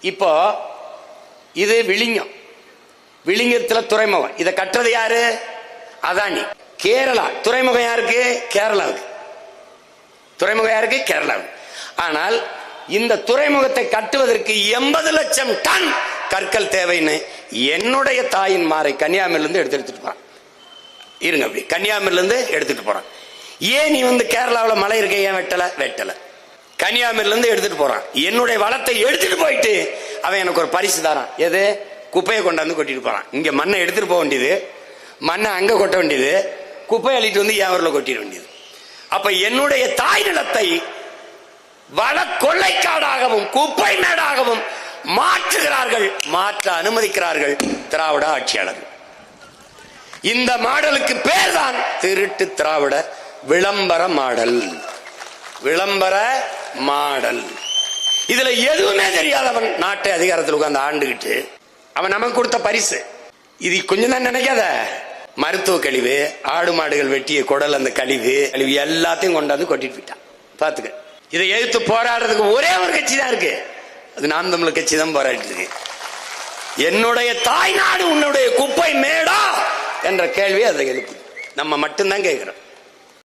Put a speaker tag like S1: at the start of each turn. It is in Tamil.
S1: இப்போ இது விழிங்கம் விழிங்கத்துல துறைமுகம். இதை கட்டுறது யாரு? அதானி. கேரளா. துறைமுகம் யாருக்கு? கேரளாவுக்கு. துறைமுகம் யாருக்கு? கேரளாவுக்கு. ஆனால் இந்த துறைமுகத்தை கட்டுவதற்கு எண்பது லட்சம் டன் கற்கள் தேவைன்னு என்னுடைய தாயின் மாறை கன்னியாகுமரியிலிருந்து எடுத்து எடுத்துட்டு போறான். இருங்க அப்படி. கன்னியாகுமரியிலிருந்து எடுத்துட்டு போறான். ஏன் நீ வந்து கேரளாவில் மலை இருக்க? ஏன் வெட்டல? வெட்டலை. கன்னியாகுமரியிலேருந்து எடுத்துகிட்டு போகிறான் என்னுடைய வளத்தை எடுத்துகிட்டு போயிட்டு அவன் எனக்கு ஒரு பரிசு தரான். எது? குப்பையை கொண்டாந்து கொட்டிட்டு போகிறான் இங்கே மண்ணை எடுத்துகிட்டு போக வேண்டியது. மண்ணை அங்கே கொட்ட வேண்டியது. குப்பை அள்ளிட்டு வந்து ஏவரில் கொட்டிட வேண்டியது. அப்போ என்னுடைய தாய் நிலத்தை வள கொள்ளைக்காடாகவும் குப்பை மேடாகவும் மாற்றுகிறார்கள். மாற்ற அனுமதிக்கிறார்கள் திராவிட ஆட்சியாளர்கள். இந்த மாடலுக்கு பேர் தான் திருட்டு திராவிட விளம்பர மாடல். விளம்பர மாடல். இதுல எதுவுமே தெரியாதவன் நாட்டை அதிகாரத்தில் உட்கார்ந்து ஆண்டுகிட்டு அவன் நமக்கு கொடுத்த பரிசு. இது கொஞ்சம் தான் நினைக்காத. மருத்துவ கழிவு ஆடு மாடுகள் வெட்டிய குடல் அந்த கழிவு கழிவு எல்லாத்தையும் கொண்டாந்து கொட்டிட்டு போயிட்டான். பாத்துக்க இதை எதிர்த்து போராடுறதுக்கு ஒரே ஒரு கட்சி தான் இருக்கு. அது நாம் தமிழ் கட்சி தான் போராடிட்டு இருக்கு. என்னுடைய தாய் நாடு உன்னுடைய குப்பை மேடா என்ற கேள்வி அதை எழுப்பு. நம்ம மட்டும்தான் கேட்கிறோம்.